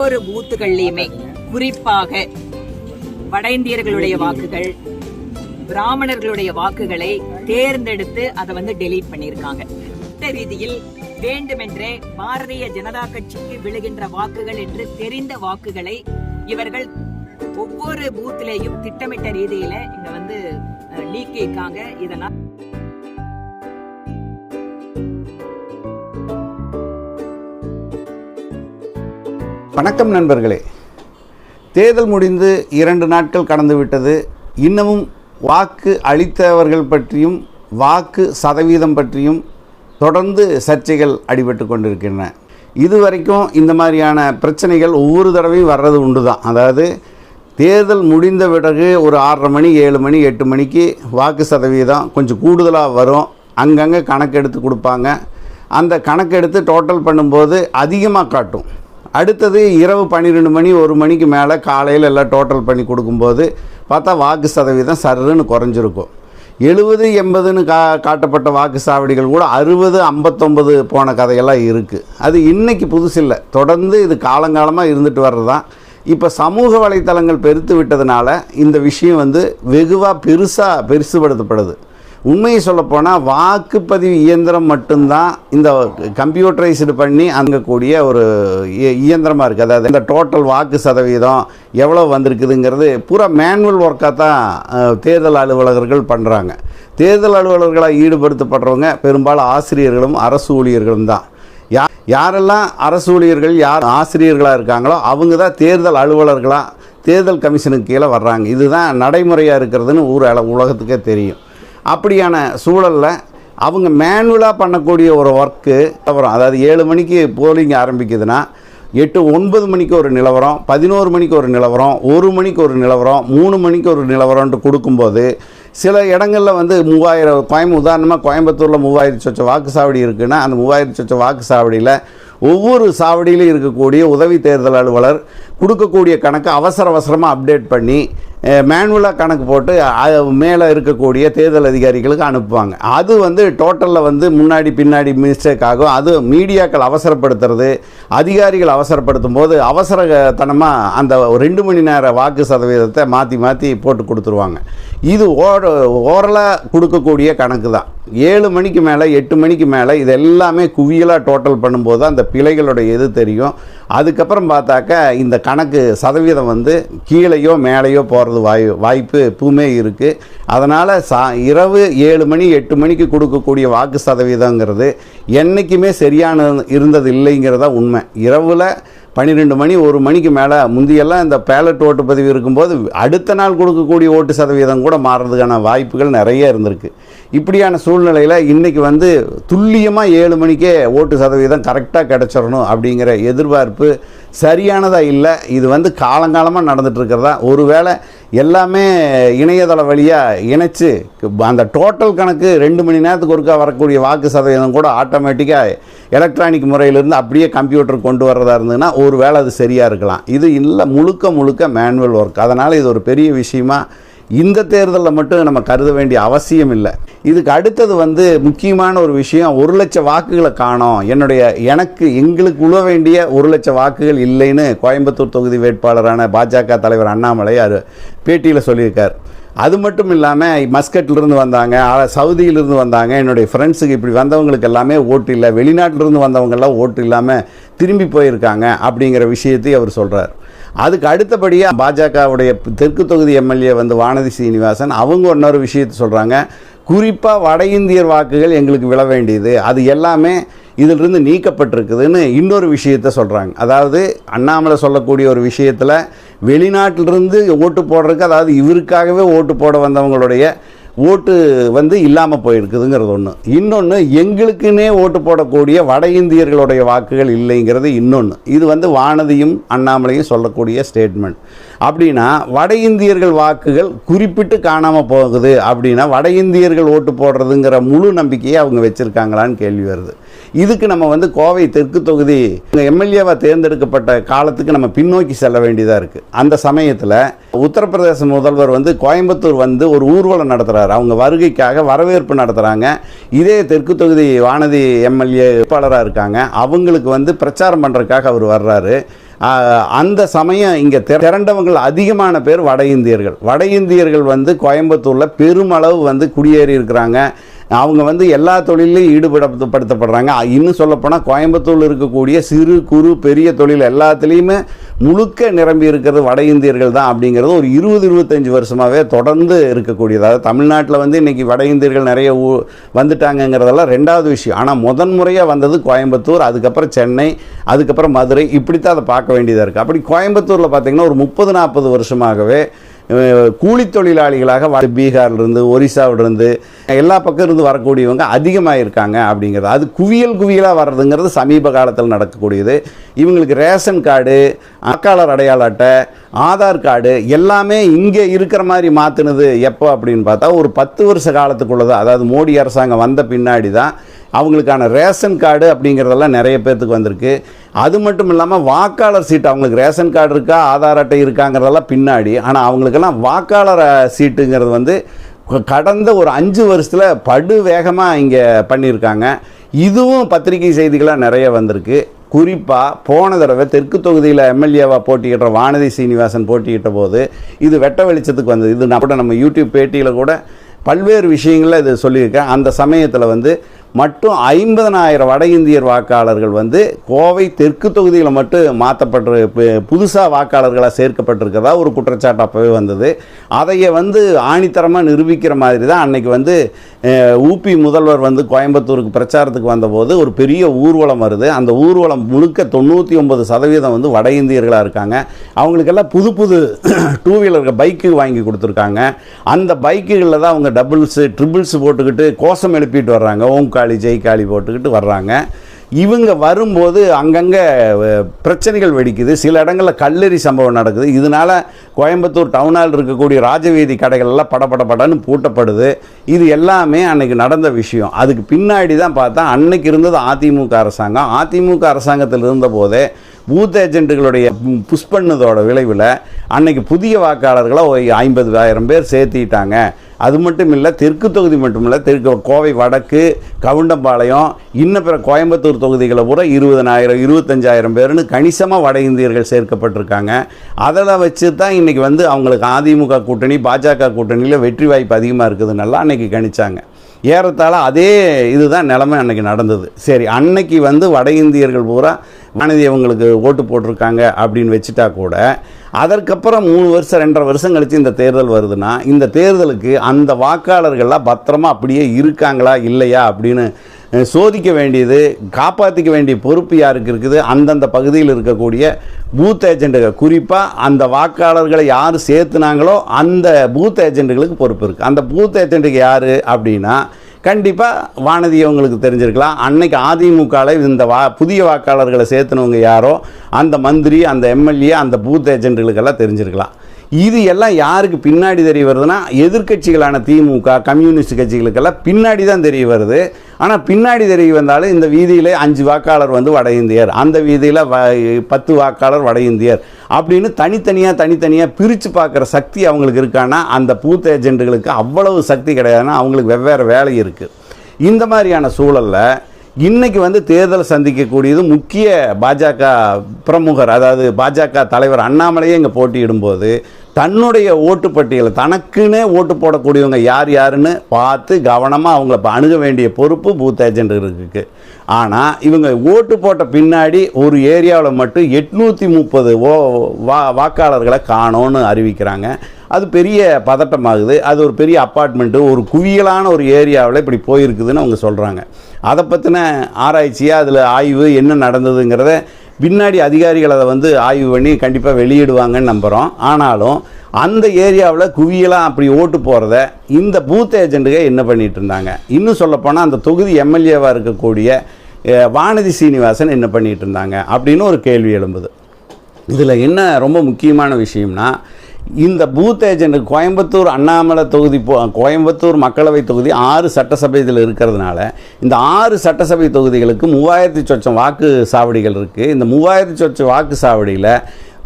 ஒவ்வொரு பூத்துகள்லயுமே குறிப்பாக வட இந்தியர்களுடைய வாக்குகள் பிராமணர்களுடைய வாக்குகளை தேர்ந்தெடுத்து அதை வந்து டெலீட் பண்ணியிருக்காங்க. இந்த ரீதியில் வேண்டுமென்றே பாரதிய ஜனதா கட்சிக்கு விழுகின்ற வாக்குகள் என்று தெரிந்த வாக்குகளை இவர்கள் ஒவ்வொரு பூத்திலேயும் திட்டமிட்ட ரீதியில இங்க வந்து நீக்கியிருக்காங்க இதனால் வணக்கம் நண்பர்களே. தேர்தல் முடிந்து இரண்டு நாட்கள் கடந்துவிட்டது இன்னமும் வாக்கு அளித்தவர்கள் பற்றியும் வாக்கு சதவீதம் பற்றியும் தொடர்ந்து சர்ச்சைகள் அடிபட்டு கொண்டிருக்கின்றன. இதுவரைக்கும் இந்த மாதிரியான பிரச்சனைகள் ஒவ்வொரு தடவையும் வர்றது உண்டு தான் அதாவது தேர்தல் முடிந்த பிறகு ஒரு ஆறரை மணி ஏழு மணி எட்டு மணிக்கு வாக்கு சதவீதம் கொஞ்சம் கூடுதலாக வரும். அங்கங்கே கணக்கெடுத்து கொடுப்பாங்க. அந்த கணக்கெடுத்து டோட்டல் பண்ணும்போது அதிகமாக காட்டும். அடுத்தது இரவு பன்னிரெண்டு மணி ஒரு மணிக்கு மேலே காலையில் எல்லாம் டோட்டல் பண்ணி கொடுக்கும்போது பார்த்தா வாக்கு சதவீதம் சருன்னு குறைஞ்சிருக்கும். எழுபது எண்பதுன்னு கா காட்டப்பட்ட வாக்கு சாவடிகள் கூட அறுபது ஐம்பத்தொம்பது போன கதையெல்லாம் இருக்குது அது இன்னைக்கு புதுசில்லை தொடர்ந்து இது காலங்காலமாக இருந்துட்டு வர்றது தான் இப்போ சமூக வலைத்தளங்கள் பெருத்து விட்டதுனால இந்த விஷயம் வந்து வெகுவாக பெருசாக பெருசுபடுத்தப்படுது. உண்மையை சொல்லப்போனால் வாக்குப்பதிவு இயந்திரம் மட்டும்தான் இந்த கம்ப்யூட்டரைஸ்டு பண்ணி அங்கக்கூடிய ஒரு இயந்திரமாக இருக்குது அதாவது இந்த டோட்டல் வாக்கு சதவீதம் எவ்வளோ வந்திருக்குதுங்கிறது பூரா மேனுவல் ஒர்க்காக தான் தேர்தல் அலுவலகர்கள் பண்ணுறாங்க தேர்தல் அலுவலர்களாக ஈடுபடுத்தப்படுறவங்க பெரும்பாலும் ஆசிரியர்களும் அரசு ஊழியர்களும் தான். யா யாரெல்லாம் அரசு ஊழியர்கள் யார் ஆசிரியர்களாக இருக்காங்களோ அவங்க தான் தேர்தல் அலுவலர்களாக தேர்தல் கமிஷனுக்கு கீழே வர்றாங்க. இதுதான் நடைமுறையாக இருக்கிறதுன்னு ஊர் அள உலகத்துக்கே தெரியும். அப்படியான சூழலில் அவங்க மேனுவலாக பண்ணக்கூடிய ஒரு ஒர்க்கு நிலவரம் அதாவது ஏழு மணிக்கு போலிங் ஆரம்பிக்குதுன்னா எட்டு ஒன்பது மணிக்கு ஒரு நிலவரம் பதினோரு மணிக்கு ஒரு நிலவரம் ஒரு மணிக்கு ஒரு நிலவரம் மூணு மணிக்கு ஒரு நிலவரம்ன்ட்டு கொடுக்கும்போது சில இடங்களில் வந்து மூவாயிரம் கோயம் உதாரணமாக கோயம்புத்தூரில் மூவாயிரத்து சொச்ச வாக்கு சாவடி இருக்குன்னா அந்த மூவாயிரம் சொச்ச வாக்கு சாவடியில் ஒவ்வொரு சாவடியிலும் இருக்கக்கூடிய உதவி தேர்தல் அலுவலர் கொடுக்கக்கூடிய கணக்கு அவசர அவசரமாக அப்டேட் பண்ணி மேனுவலாக கணக்கு போட்டு மேலே இருக்கக்கூடிய தேர்தல் அதிகாரிகளுக்கு அனுப்புவாங்க. அது வந்து டோட்டலில் வந்து முன்னாடி பின்னாடி மிஸ்டேக் ஆகும். அது மீடியாக்கள் அவசரப்படுத்துறது அதிகாரிகள் அவசரப்படுத்தும் போது அவசரத்தனமாக அந்த ரெண்டு மணி நேர வாக்கு சதவீதத்தை மாற்றி மாற்றி போட்டு கொடுத்துருவாங்க. இது ஓட ஓரலாக கொடுக்கக்கூடிய கணக்கு தான் ஏழு மணிக்கு மேலே எட்டு மணிக்கு மேலே இது எல்லாமே குவியலாக டோட்டல் பண்ணும்போது அந்த பிழைகளோட எது தெரியும். அதுக்கப்புறம் பார்த்தாக்க இந்த கணக்கு சதவீதம் வந்து கீழேயோ மேலேயோ போகிறது வாய் வாய்ப்பு எப்பவுமே இருக்குது அதனால் சா இரவு ஏழு மணி எட்டு மணிக்கு கொடுக்கக்கூடிய வாக்கு சதவீதங்கிறது என்றைக்குமே சரியான இருந்தது இல்லைங்கிறதா உண்மை. இரவில் பன்னிரெண்டு மணி ஒரு மணிக்கு மேலே முந்தியெல்லாம் இந்த பேலட் ஓட்டு பதிவு இருக்கும்போது அடுத்த நாள் கொடுக்கக்கூடிய ஓட்டு சதவீதம் கூட மாறுறதுக்கான வாய்ப்புகள் நிறைய இருந்திருக்கு. இப்படியான சூழ்நிலையில் இன்றைக்கி வந்து துல்லியமாக ஏழு மணிக்கே ஓட்டு சதவீதம் கரெக்டாக கிடச்சிடணும் அப்படிங்கிற எதிர்பார்ப்பு சரியானதாக இல்லை இது வந்து காலங்காலமாக நடந்துட்டு இருக்கிறதா ஒருவேளை எல்லாமே இணையதள வழியாக இணைச்சு அந்த டோட்டல் கணக்கு ரெண்டு மணி நேரத்துக்கு ஒருக்கா வரக்கூடிய வாக்கு சதவீதம் கூட ஆட்டோமேட்டிக்காக எலக்ட்ரானிக் முறையிலிருந்து அப்படியே கம்ப்யூட்டர் கொண்டு வர்றதா இருந்ததுன்னா ஒரு வேளை அது சரியாக இருக்கலாம். இது இல்லை முழுக்க முழுக்க மேனுவல் ஒர்க் அதனால் இது ஒரு பெரிய விஷயமா இந்த தேர்தலில் மட்டும் நம்ம கருத வேண்டிய அவசியம் இல்லை. இதுக்கு அடுத்தது வந்து முக்கியமான ஒரு விஷயம் ஒரு லட்சம் வாக்குகளை காணோம். என்னுடைய எனக்கு எங்களுக்கு உழ வேண்டிய ஒரு லட்சம் வாக்குகள் இல்லைன்னு கோயம்புத்தூர் தொகுதி வேட்பாளரான பாஜக தலைவர் அண்ணாமலை அவர் பேட்டியில் சொல்லியிருக்கார். அது மட்டும் இல்லாமல் மஸ்கட்லேருந்து வந்தாங்க சவுதியிலிருந்து வந்தாங்க என்னுடைய ஃப்ரெண்ட்ஸுக்கு இப்படி வந்தவங்களுக்கு எல்லாமே ஓட்டு இல்லை வெளிநாட்டிலிருந்து வந்தவங்கெல்லாம் ஓட்டு இல்லாமல் திரும்பி போயிருக்காங்க அப்படிங்கிற விஷயத்தையும் அவர் சொல்கிறார் அதுக்கு அடுத்தபடியாக பாஜகவுடைய தெற்கு தொகுதி எம்எல்ஏ வந்து வானதி சீனிவாசன் அவங்க இன்னொரு விஷயத்தை சொல்கிறாங்க குறிப்பாக வட இந்தியர் வாக்குகள் எங்களுக்கு விழ வேண்டியது. அது எல்லாமே இதிலிருந்து நீக்கப்பட்டிருக்குதுன்னு இன்னொரு விஷயத்தை சொல்கிறாங்க அதாவது அண்ணாமலை சொல்லக்கூடிய ஒரு விஷயத்தில் வெளிநாட்டிலிருந்து ஓட்டு போடுறதுக்கு அதாவது இவருக்காகவே ஓட்டு போட வந்தவங்களுடைய ஓட்டு வந்து இல்லாமல் போயிருக்குதுங்கிறது ஒன்று இன்னொன்று எங்களுக்குன்னே ஓட்டு போடக்கூடிய வட இந்தியர்களுடைய வாக்குகள் இல்லைங்கிறது இன்னொன்று இது வந்து வானதியும் அண்ணாமலையும் சொல்லக்கூடிய ஸ்டேட்மெண்ட் அப்படின்னா வட இந்தியர்கள் வாக்குகள் குறிப்பிட்டு காணாமல் போகுது அப்படின்னா வட இந்தியர்கள் ஓட்டு போடுறதுங்கிற முழு நம்பிக்கையை அவங்க வச்சுருக்காங்களான்னு கேள்வி வருது. இதுக்கு நம்ம வந்து கோவை தெற்கு தொகுதி எம்எல்ஏவாக தேர்ந்தெடுக்கப்பட்ட காலத்துக்கு நம்ம பின்னோக்கி செல்ல வேண்டியதாக இருக்குது அந்த சமயத்தில் உத்தரப்பிரதேச முதல்வர் வந்து கோயம்புத்தூர் வந்து ஒரு ஊர்வலம் நடத்துகிறார் அவங்க வருகைக்காக வரவேற்பு நடத்துகிறாங்க இதே தெற்கு தொகுதி வானதி எம்எல்ஏ வேட்பாளராக இருக்காங்க. அவங்களுக்கு வந்து பிரச்சாரம் பண்ணுறதுக்காக அவர் வர்றாரு. அந்த சமயம் இங்கே திரண்டவங்கள் அதிகமான பேர் வட இந்தியர்கள். வட இந்தியர்கள் வந்து கோயம்புத்தூரில் பெருமளவு வந்து குடியேறி இருக்கிறாங்க. அவங்க வந்து எல்லா தொழிலையும் ஈடுபடுத்தப்படுத்தப்படுறாங்க. இன்னும் சொல்லப்போனால் கோயம்புத்தூரில் இருக்கக்கூடிய சிறு குறு பெரிய தொழில் எல்லாத்துலேயுமே முழுக்க நிரம்பி இருக்கிறது வட இந்தியர்கள் தான் அப்படிங்கிறது ஒரு இருபது இருபத்தஞ்சி வருஷமாகவே தொடர்ந்து இருக்கக்கூடியது. அதாவது தமிழ்நாட்டில் வந்து இன்றைக்கி வட இந்தியர்கள் நிறைய ஊ வந்துட்டாங்கங்கிறதெல்லாம் ரெண்டாவது விஷயம். ஆனால் முதன் முறையாக வந்தது கோயம்புத்தூர் அதுக்கப்புறம் சென்னை அதுக்கப்புறம் மதுரை. இப்படித்தான் அதை பார்க்க வேண்டியதாக இருக்குது அப்படி கோயம்புத்தூரில் பார்த்திங்கன்னா ஒரு முப்பது நாற்பது வருஷமாகவே கூலி தொழிலாளிகளாக பீகார்லேருந்து ஒரிசாவிலிருந்து எல்லா பக்கம் இருந்து வரக்கூடியவங்க அதிகமாக இருக்காங்க அப்படிங்கிறது. அது குவியல் குவியலாக வர்றதுங்கிறது சமீப காலத்தில் நடக்கக்கூடியது. இவங்களுக்கு ரேஷன் கார்டு வாக்காளர் அடையாள அட்டை ஆதார் கார்டு எல்லாமே இங்கே இருக்கிற மாதிரி மாற்றினது எப்போ அப்படின்னு பார்த்தா ஒரு பத்து வருஷ காலத்துக்குள்ளே தான் அதாவது மோடி அரசாங்கம் வந்த பின்னாடி தான் அவங்களுக்கான ரேஷன் கார்டு அப்படிங்கிறதெல்லாம் நிறைய பேர்த்துக்கு வந்திருக்கு. அது மட்டும் இல்லாமல் வாக்காளர் சீட்டு அவங்களுக்கு ரேஷன் கார்டு இருக்கா ஆதார் அட்டை இருக்காங்கிறதெல்லாம் பின்னாடி. ஆனால் அவங்களுக்கெல்லாம் வாக்காளர் சீட்டுங்கிறது வந்து கடந்த ஒரு அஞ்சு வருஷத்தில் படு வேகமாக இங்கே பண்ணியிருக்காங்க. இதுவும் பத்திரிகை செய்திகளாக நிறைய வந்திருக்கு. குறிப்பாக போன தடவை தெற்கு தொகுதியில் எம்எல்ஏவாக போட்டியிடுற வானதி சீனிவாசன் போட்டியிட்ட போது இது வெட்ட வெளிச்சத்துக்கு வந்தது. இது நான் கூட நம்ம யூடியூப் பேட்டியில் கூட பல்வேறு விஷயங்களில் இது சொல்லியிருக்கேன். அந்த சமயத்தில் வந்து மட்டும் ஐம்பதனாயிரம் வட இந்தியர் வாக்காளர்கள் வந்து கோவை தெற்கு தொகுதியில் மட்டும் மாற்றப்பட்டு புதுசாக வாக்காளர்களாக சேர்க்கப்பட்டிருக்கிறதா ஒரு குற்றச்சாட்டு அப்போவே வந்தது. அதையே வந்து ஆணித்தரமாக நிரூபிக்கிற மாதிரி தான் அன்றைக்கி வந்து ஊபி முதல்வர் வந்து கோயம்புத்தூருக்கு பிரச்சாரத்துக்கு வந்தபோது ஒரு பெரிய ஊர்வலம் வருது. அந்த ஊர்வலம் முழுக்க தொண்ணூற்றி ஒன்பது சதவீதம் வந்து வட இந்தியர்களாக இருக்காங்க. அவங்களுக்கெல்லாம் புது புது டூ வீலருக்கு பைக்கு வாங்கி கொடுத்துருக்காங்க. அந்த பைக்குகளில் தான் அவங்க டபுள்ஸு ட்ரிபிள்ஸ் போட்டுக்கிட்டு கோஷம் எழுப்பிட்டு வர்றாங்க. ஓம்காளி ஜெய்காளி போட்டுக்கிட்டு வர்றாங்க. இவங்க வரும்போது அங்கங்கே பிரச்சனைகள் வெடிக்குது. சில இடங்களில் கல்லறி சம்பவம் நடக்குது. இதனால கோயம்புத்தூர் டவுனால் இருக்கக்கூடிய ராஜவீதி கடைகள்லாம் எல்லாம் படன்னு பூட்டப்படுது. இது எல்லாமே அன்னைக்கு நடந்த விஷயம். அதுக்கு பின்னாடி தான் பார்த்தா அன்னைக்கு இருந்தது அதிமுக அரசாங்கம். அதிமுக அரசாங்கத்தில் இருந்தபோதே பூத் ஏஜென்ட்டுகளுடைய புஷ் பண்ணதோட விளைவில் அன்னைக்கு புதிய வாக்காளர்களை ஐம்பது ஐம்பதாயிரம் பேர் சேர்த்திட்டாங்க. அது மட்டும் இல்லை தெற்கு தொகுதி மட்டும் இல்லை தெற்கு கோவை வடக்கு கவுண்டம்பாளையம் இன்னும் பிற கோயம்புத்தூர் தொகுதிகளை பூரா இருபதனாயிரம் இருபத்தஞ்சாயிரம் பேர்னு கணிசமாக வட இந்தியர்கள் சேர்க்கப்பட்டிருக்காங்க. அதில் வச்சு தான் இன்றைக்கி வந்து அவங்களுக்கு அதிமுக கூட்டணி பாஜக கூட்டணியில் வெற்றி வாய்ப்பு அதிகமாக இருக்குதுன்னெல்லாம் அன்னைக்கு கணிச்சாங்க. ஏறத்தாழ அதே இதுதான் நிலமை அன்னைக்கு நடந்தது. சரி அன்னைக்கு வந்து வட இந்தியர்கள் பூரா வானதி அவங்களுக்கு ஓட்டு போட்டிருக்காங்க அப்படின்னு வச்சுட்டா கூட அதற்கப்புறம் மூணு வருஷம் ரெண்டரை வருஷம் கழித்து இந்த தேர்தல் வருதுன்னா இந்த தேர்தலுக்கு அந்த வாக்காளர்கள்லாம் பத்திரமா அப்படியே இருக்காங்களா இல்லையா அப்படின்னு சோதிக்க வேண்டியது காப்பாற்றிக்க வேண்டிய பொறுப்பு யாருக்கு இருக்குது? அந்தந்த பகுதியில் இருக்கக்கூடிய பூத் ஏஜெண்ட்டுகள் குறிப்பாக அந்த வாக்காளர்களை யார் சேர்த்துனாங்களோ அந்த பூத் ஏஜென்ட்டுகளுக்கு பொறுப்பு இருக்குது அந்த பூத் ஏஜென்ட்டுக்கு யார் அப்படின்னா கண்டிப்பாக வானதி அவங்களுக்கு தெரிஞ்சிருக்கலாம். அன்னைக்கு அதிமுகவில் இந்த வா புதிய வாக்காளர்களை சேர்த்துனவங்க யாரோ? அந்த மந்திரி அந்த எம்எல்ஏ அந்த பூத் ஏஜென்ட்டுகளுக்கெல்லாம் தெரிஞ்சிருக்கலாம். இது எல்லாம் யாருக்கு பின்னாடி தெரிய வருதுன்னா எதிர்க்கட்சிகளான திமுக கம்யூனிஸ்ட் கட்சிகளுக்கெல்லாம் பின்னாடி தான் தெரிய வருது. ஆனால் பின்னாடி தெரிய வந்தாலும் இந்த வீதியில் அஞ்சு வாக்காளர் வந்து வட இந்தியர். அந்த வீதியில் வ பத்து வாக்காளர் வட இந்தியர். அப்படின்னு தனித்தனியாக தனித்தனியாக பிரித்து பார்க்குற சக்தி அவங்களுக்கு இருக்கான்னா அந்த பூத்த ஏஜெண்டுகளுக்கு அவ்வளவு சக்தி கிடையாதுன்னா அவங்களுக்கு வெவ்வேறு வேலை இருக்குது இந்த மாதிரியான சூழலில் இன்றைக்கி வந்து தேர்தல் சந்திக்கக்கூடியது முக்கிய பாஜக பிரமுகர் அதாவது பாஜக தலைவர் அண்ணாமலையே இங்கே போட்டியிடும்போது தன்னுடைய ஓட்டு பட்டியலை தனக்குன்னே ஓட்டு போடக்கூடியவங்க யார் யாருன்னு பார்த்து கவனமாக அவங்கள அணுக வேண்டிய பொறுப்பு பூத் ஏஜென்ட்டுகளுக்கு ஆனால் இவங்க ஓட்டு போட்ட பின்னாடி ஒரு ஏரியாவில் மட்டும் எட்நூற்றி முப்பது ஓ வா வாக்காளர்களை காணோன்னு அறிவிக்கிறாங்க. அது பெரிய பதட்டமாகுது. அது ஒரு பெரிய அப்பார்ட்மெண்ட்டு ஒரு குவியலான ஒரு ஏரியாவில் இப்படி போயிருக்குதுன்னு அவங்க சொல்கிறாங்க அதை பற்றின ஆராய்ச்சியாக அதில் ஆய்வு என்ன நடந்ததுங்கிறத பின்னாடி அதிகாரிகள் அதை வந்து ஆய்வு பண்ணி கண்டிப்பாக வெளியிடுவாங்கன்னு நம்புகிறோம் ஆனாலும் அந்த ஏரியாவில் குவியலாக அப்படி ஓட்டு போகிறத இந்த பூத் ஏஜெண்ட்டுக என்ன பண்ணிகிட்டு இருந்தாங்க? இன்னும் சொல்லப்போனால் அந்த தொகுதி எம்எல்ஏவாக இருக்கக்கூடிய வானதி சீனிவாசன் என்ன பண்ணிகிட்டு இருந்தாங்க? அப்படின்னு ஒரு கேள்வி எழும்புது. இதில் என்ன ரொம்ப முக்கியமான விஷயம்னா இந்த பூத் ஏஜென்ட் கோயம்புத்தூர் அண்ணாமலை தொகுதி கோயம்புத்தூர் மக்களவை தொகுதி ஆறு சட்டசபை இதில் இருக்கிறதுனால இந்த ஆறு சட்டசபை தொகுதிகளுக்கு மூவாயிரத்தி சொச்சம் வாக்கு சாவடிகள் இருக்குது இந்த மூவாயிரத்தி சொச்சம் வாக்கு சாவடியில்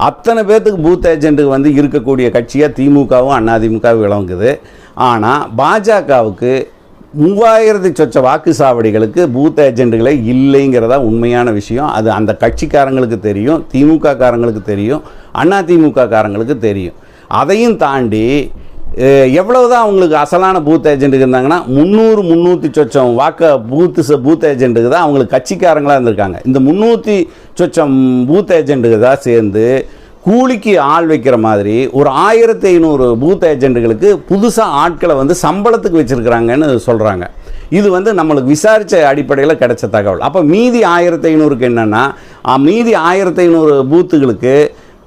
அத்தனை பேர்த்துக்கு பூத் ஏஜென்ட்டுக்கு வந்து இருக்கக்கூடிய கட்சியாக திமுகவும் அதிமுகவும் விளங்குது. ஆனால் பாஜகவுக்கு மூவாயிரத்தி சொச்ச வாக்கு சாவடிகளுக்கு பூத் ஏஜென்ட்டுகளே இல்லைங்கிறதா உண்மையான விஷயம். அது அந்த கட்சிக்காரங்களுக்கு தெரியும் திமுக காரங்களுக்கு தெரியும் அண்ணா திமுக காரங்களுக்கு தெரியும். அதையும் தாண்டி எவ்வளவு எவ்வளவுதான் அவங்களுக்கு அசலான பூத் ஏஜென்ட்டுக்கு இருந்தாங்கன்னா முந்நூறு முந்நூற்றி சொச்சம் வாக்க பூத்து பூத் ஏஜென்ட்டுக்கு தான் அவங்களுக்கு கட்சிக்காரங்களாக இருந்திருக்காங்க. இந்த முந்நூற்றி சொச்சம் பூத் ஏஜென்ட்டுக்கு தான் சேர்ந்து கூலிக்கு ஆள் வைக்கிற மாதிரி ஒரு ஆயிரத்தி ஐநூறு பூத் ஏஜென்ட்டுகளுக்கு புதுசாக ஆட்களை வந்து சம்பளத்துக்கு வச்சுருக்கிறாங்கன்னு சொல்கிறாங்க இது வந்து நம்மளுக்கு விசாரித்த அடிப்படையில் கிடைச்ச தகவல். அப்போ மீதி ஆயிரத்தி ஐநூறுக்கு என்னென்னா மீதி ஆயிரத்தி ஐநூறு பூத்துகளுக்கு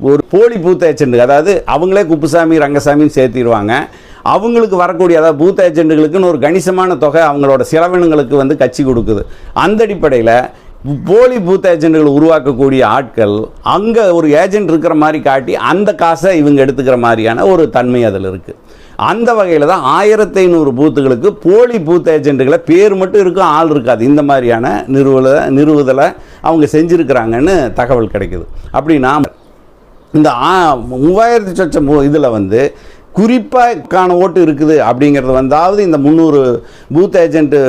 ஒரு போலி பூத்த ஏஜென்ட் அதாவது அவங்களே குப்புசாமி ரங்கசாமின்னு சேர்த்திடுவாங்க. அவங்களுக்கு வரக்கூடிய அதாவது பூத் ஏஜென்ட்டுகளுக்குன்னு ஒரு கணிசமான தொகை அவங்களோட செலவினங்களுக்கு வந்து கட்சி கொடுக்குது. அந்த அடிப்படையில் போலி பூத் ஏஜென்ட்டுகள் உருவாக்கக்கூடிய ஆட்கள் அங்கே ஒரு ஏஜென்ட் இருக்கிற மாதிரி காட்டி அந்த காசை இவங்க எடுத்துக்கிற மாதிரியான ஒரு தன்மை அதில் இருக்குது அந்த வகையில் தான் ஆயிரத்தி ஐநூறு பூத்துகளுக்கு போலி பூத் ஏஜென்ட்டுகளை பேர் மட்டும் இருக்கும் ஆள் இருக்காது. இந்த மாதிரியான நிறுவல நிறுவுதலை அவங்க செஞ்சுருக்கிறாங்கன்னு தகவல் கிடைக்குது. அப்படின்னா இந்த ஆ- மூவாயிரத்தி சொச்சம் இதில் வந்து குறிப்பாக்கான ஓட்டு இருக்குது அப்படிங்கிறது வந்தாவது இந்த முந்நூறு பூத் ஏஜென்ட்டு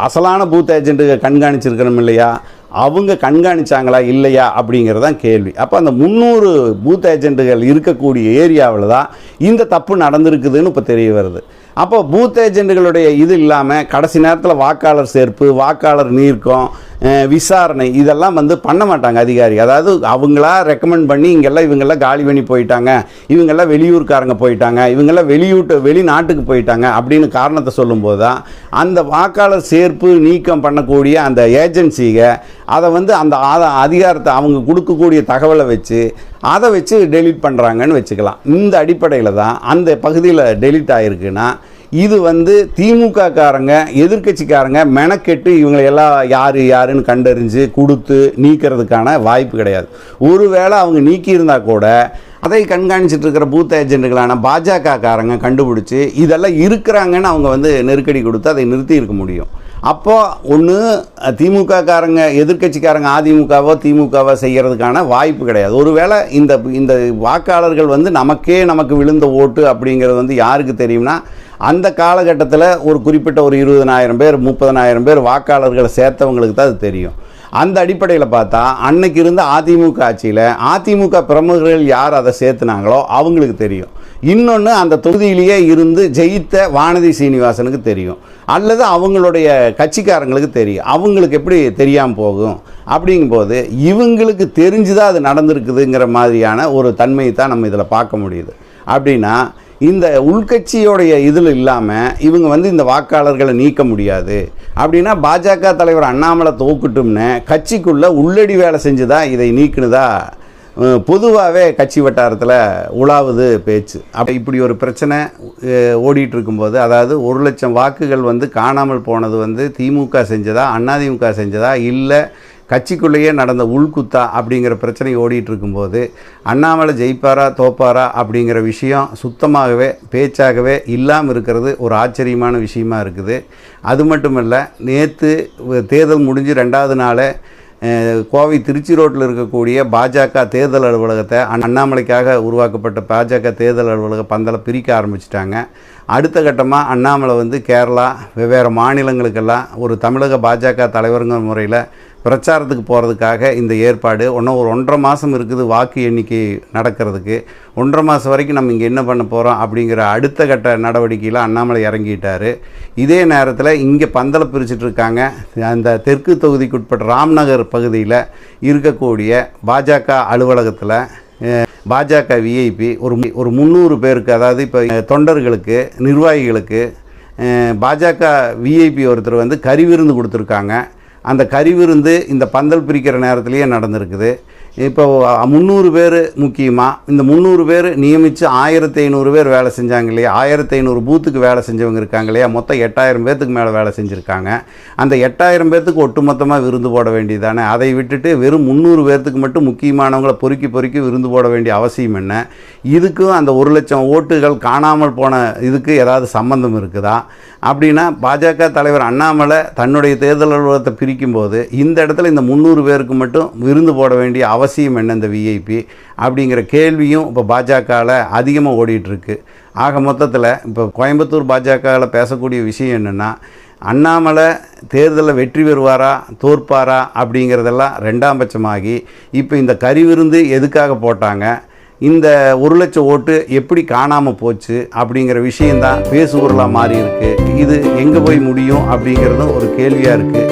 அசலான பூத் ஏஜென்ட்டு கண்காணிச்சிருக்கணும் இல்லையா? அவங்க கண்காணிச்சாங்களா இல்லையா அப்படிங்கிறது தான் கேள்வி. அப்போ அந்த முந்நூறு பூத் ஏஜென்ட்டுகள் இருக்கக்கூடிய ஏரியாவில் தான் இந்த தப்பு நடந்திருக்குதுன்னு இப்போ தெரிய வருது. அப்போ பூத் ஏஜென்ட்டுகளுடைய இது இல்லாமல் கடைசி நேரத்தில் வாக்காளர் சேர்ப்பு வாக்காளர் நீர்க்கம் விசாரணை இதெல்லாம் வந்து பண்ண மாட்டாங்க அதிகாரி. அதாவது அவங்களா ரெக்கமெண்ட் பண்ணி இங்கெல்லாம் இவங்கெல்லாம் காலி பண்ணி போயிட்டாங்க. இவங்கெல்லாம் வெளியூர்காரங்க போயிட்டாங்க. இவங்கெல்லாம் வெளியூட்டு வெளிநாட்டுக்கு போயிட்டாங்க அப்படின்னு காரணத்தை சொல்லும்போது தான் அந்த வாக்காளர் சேர்ப்பு நீக்கம் பண்ணக்கூடிய அந்த ஏஜென்சிக அதை வந்து அந்த அதிகாரத்தை அவங்க கொடுக்கக்கூடிய தகவலை வச்சு அதை வச்சு டெலிட் பண்ணுறாங்கன்னு வச்சுக்கலாம். இந்த அடிப்படையில் தான் அந்த பகுதியில் டெலிட் ஆகிருக்குன்னா இது வந்து திமுக காரங்க எதிர்க்கட்சிக்காரங்க மெனக்கெட்டு இவங்களை எல்லாம் யார் யாருன்னு கண்டறிஞ்சு கொடுத்து நீக்கிறதுக்கான வாய்ப்பு கிடையாது. ஒருவேளை அவங்க நீக்கியிருந்தா கூட அதை கண்காணிச்சிட்டு இருக்கிற பூத் ஏஜென்ட்டுகளான பாஜக காரங்க கண்டுபிடிச்சி இதெல்லாம் இருக்கிறாங்கன்னு அவங்க வந்து நெருக்கடி கொடுத்து அதை நிறுத்தி இருக்க முடியும். அப்போ ஒன்று திமுக காரங்க எதிர்க்கட்சிக்காரங்க அதிமுகவோ திமுகவோ செய்கிறதுக்கான வாய்ப்பு கிடையாது. ஒருவேளை இந்த இந்த வாக்காளர்கள் வந்து நமக்கே நமக்கு விழுந்த ஓட்டு அப்படிங்கிறது வந்து யாருக்கு தெரியும்னா அந்த காலகட்டத்தில் ஒரு குறிப்பிட்ட ஒரு இருபதனாயிரம் பேர் முப்பதனாயிரம் பேர் வாக்காளர்களை சேர்த்தவங்களுக்கு தான் அது தெரியும். அந்த அடிப்படையில் பார்த்தா அன்னைக்கு இருந்த அதிமுக ஆட்சியில் அதிமுக பிரமுகர்கள் யார் அதை சேர்த்துனாங்களோ அவங்களுக்கு தெரியும். இன்னொன்று அந்த தொகுதியிலேயே இருந்து ஜெயித்த வானதி சீனிவாசனுக்கு தெரியும். அல்லது அவங்களுடைய கட்சிக்காரங்களுக்கு தெரியும். அவங்களுக்கு எப்படி தெரியாமல் போகும்? அப்படிங்கும்போது இவங்களுக்கு தெரிஞ்சுதான் அது நடந்திருக்குதுங்கிற மாதிரியான ஒரு தன்மையை தான் நம்ம இதில் பார்க்க முடியுது. அப்படின்னா இந்த உள்கட்சியோடைய இதில் இல்லாமல் இவங்க வந்து இந்த வாக்காளர்களை நீக்க முடியாது. அப்படின்னா பாஜக தலைவர் அண்ணாமலை தோக்கட்டும்னு கட்சிக்குள்ளே உள்ளடி வேலை செஞ்சுதா இதை நீக்குனதா பொதுவாகவே கட்சி வட்டாரத்தில் உலாவுது பேச்சு. அப்போ இப்படி ஒரு பிரச்சனை ஓடிட்டு இருக்கும்போது அதாவது ஒரு லட்சம் வாக்குகள் வந்து காணாமல் போனது வந்து திமுக செஞ்சதா அதிமுக செஞ்சதா இல்லை கட்சிக்குள்ளேயே நடந்த உள்குத்தா அப்படிங்கிற பிரச்சனை ஓடிட்டு இருக்கும்போது அண்ணாமலை ஜெயிப்பாரா தோப்பாரா அப்படிங்கிற விஷயம் சுத்தமாகவே பேச்சாகவே இல்லாமல் இருக்கிறது ஒரு ஆச்சரியமான விஷயமா இருக்குது. அது மட்டும் இல்லை நேற்று தேர்தல் முடிஞ்சு ரெண்டாவது நாளே கோவை திருச்சி ரோட்டில் இருக்கக்கூடிய பாஜக தேர்தல் அலுவலகத்தை அண்ண- அண்ணாமலைக்காக உருவாக்கப்பட்ட பாஜக தேர்தல் அலுவலக பந்தலை பிரிக்க ஆரம்பிச்சிட்டாங்க. அடுத்த கட்டமாக அண்ணாமலை வந்து கேரளா வெவ்வேறு மாநிலங்களுக்கெல்லாம் ஒரு தமிழக பாஜக தலைவருங்கிற முறையில் பிரச்சாரத்துக்கு போகிறதுக்காக இந்த ஏற்பாடு. ஒன்றும் ஒரு ஒன்றரை மாதம் இருக்குது வாக்கு எண்ணிக்கை நடக்கிறதுக்கு. ஒன்றரை மாதம் வரைக்கும் நம்ம இங்கே என்ன பண்ண போகிறோம் அப்படிங்கிற அடுத்த கட்ட நடவடிக்கையில் அண்ணாமலை இறங்கிட்டார். இதே நேரத்தில் இங்கே பந்தலை பிரிச்சுட்டு இருக்காங்க. அந்த தெற்கு தொகுதிக்குட்பட்ட ராம்நகர் பகுதியில் இருக்கக்கூடிய பாஜக அலுவலகத்தில் பாஜக விஐபி ஒரு மு- ஒரு முந்நூறு பேருக்கு அதாவது இப்போ தொண்டர்களுக்கு நிர்வாகிகளுக்கு பாஜக விஐபி ஒருத்தர் வந்து கறி விருந்து கொடுத்துருக்காங்க. அந்த கறி விருந்து இந்த பந்தல் பிரிக்கிற நேரத்திலேயே நடந்திருக்குது. இப்போ முந்நூறு பேர் முக்கியமாக இந்த முந்நூறு பேர் நியமித்து ஆயிரத்தி ஐநூறு பேர் வேலை செஞ்சாங்க இல்லையா? ஆயிரத்தி ஐநூறு பூத்துக்கு வேலை செஞ்சவங்க இருக்காங்க இல்லையா? மொத்தம் எட்டாயிரம் பேர்த்துக்கு மேலே வேலை செஞ்சுருக்காங்க. அந்த எட்டாயிரம் பேர்த்துக்கு ஒட்டுமொத்தமாக விருந்து போட வேண்டியதானே? அதை விட்டுட்டு வெறும் முந்நூறு பேர்த்துக்கு மட்டும் முக்கியமானவங்களை பொறுக்கி பொறுக்கி விருந்து போட வேண்டிய அவசியம் என்ன? இதுக்கும் அந்த ஒரு லட்சம் ஓட்டுகள் காணாமல் போன இதுக்கு ஏதாவது சம்பந்தம் இருக்குதா? அப்படின்னா பாஜக தலைவர் அண்ணாமலை தன்னுடைய தேர்தல் அலுவலகத்தை பிரிக்கும்போது இந்த இடத்துல இந்த முந்நூறு பேருக்கு மட்டும் விருந்து போட வேண்டிய அவசியம் என்ன இந்த விஐபி அப்படிங்கிற கேள்வியும் இப்போ பாஜகவில் அதிகமாக ஓடிட்டுருக்கு. ஆக மொத்தத்தில் இப்போ கோயம்புத்தூர் பாஜகவில் பேசக்கூடிய விஷயம் என்னென்னா அண்ணாமலை தேர்தலில் வெற்றி பெறுவாரா தோற்பாரா அப்படிங்கிறதெல்லாம் ரெண்டாம் பட்சமாகி இப்போ இந்த கறி விருந்து எதுக்காக போட்டாங்க இந்த ஒரு லட்சம் ஓட்டு எப்படி காணாமல் போச்சு அப்படிங்கிற விஷயந்தான் பேசுபொருளாக மாறி இருக்குது இது எங்கே போய் முடியும் அப்படிங்கிறதும் ஒரு கேள்வியாக இருக்குது